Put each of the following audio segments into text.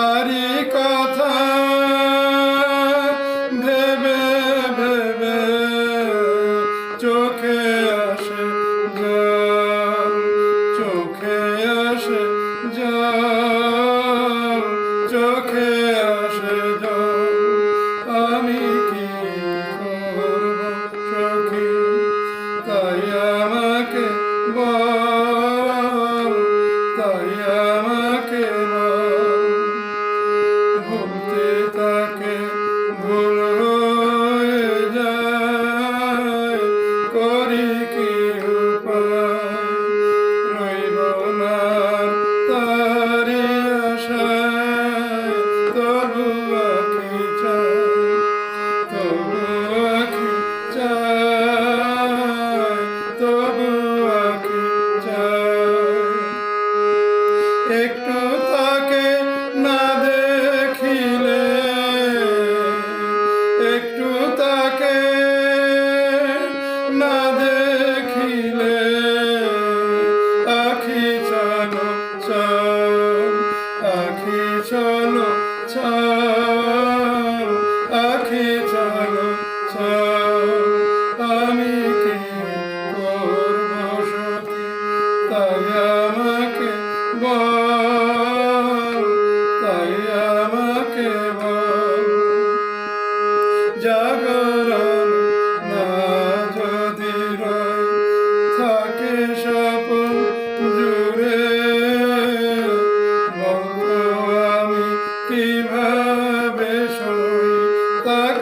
ਹਰੀ ਕਾ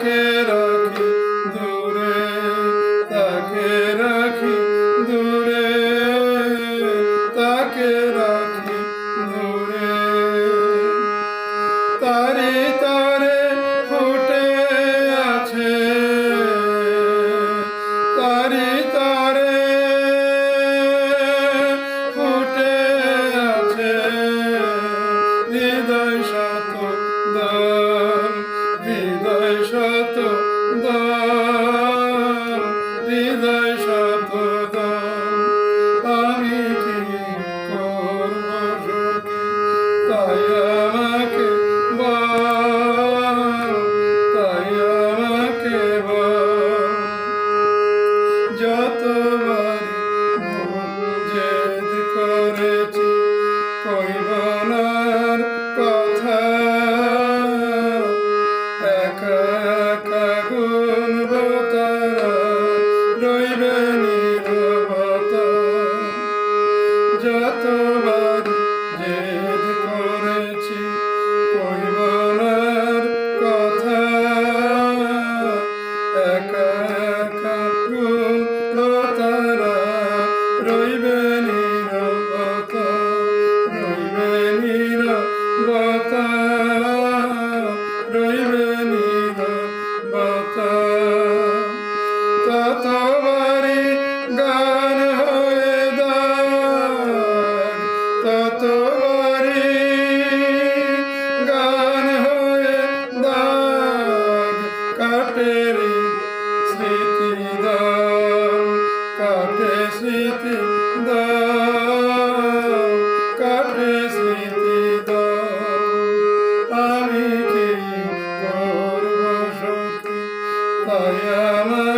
look yanar Dayana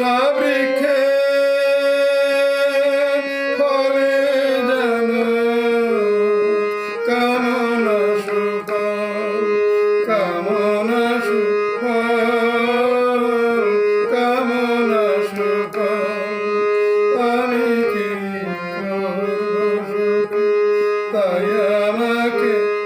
আশা বৃক্ষে ফলে যেন কামনা সুখ কামনা সুখ কামনা সুখ আমি কি তাই আমাকে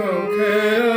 okay.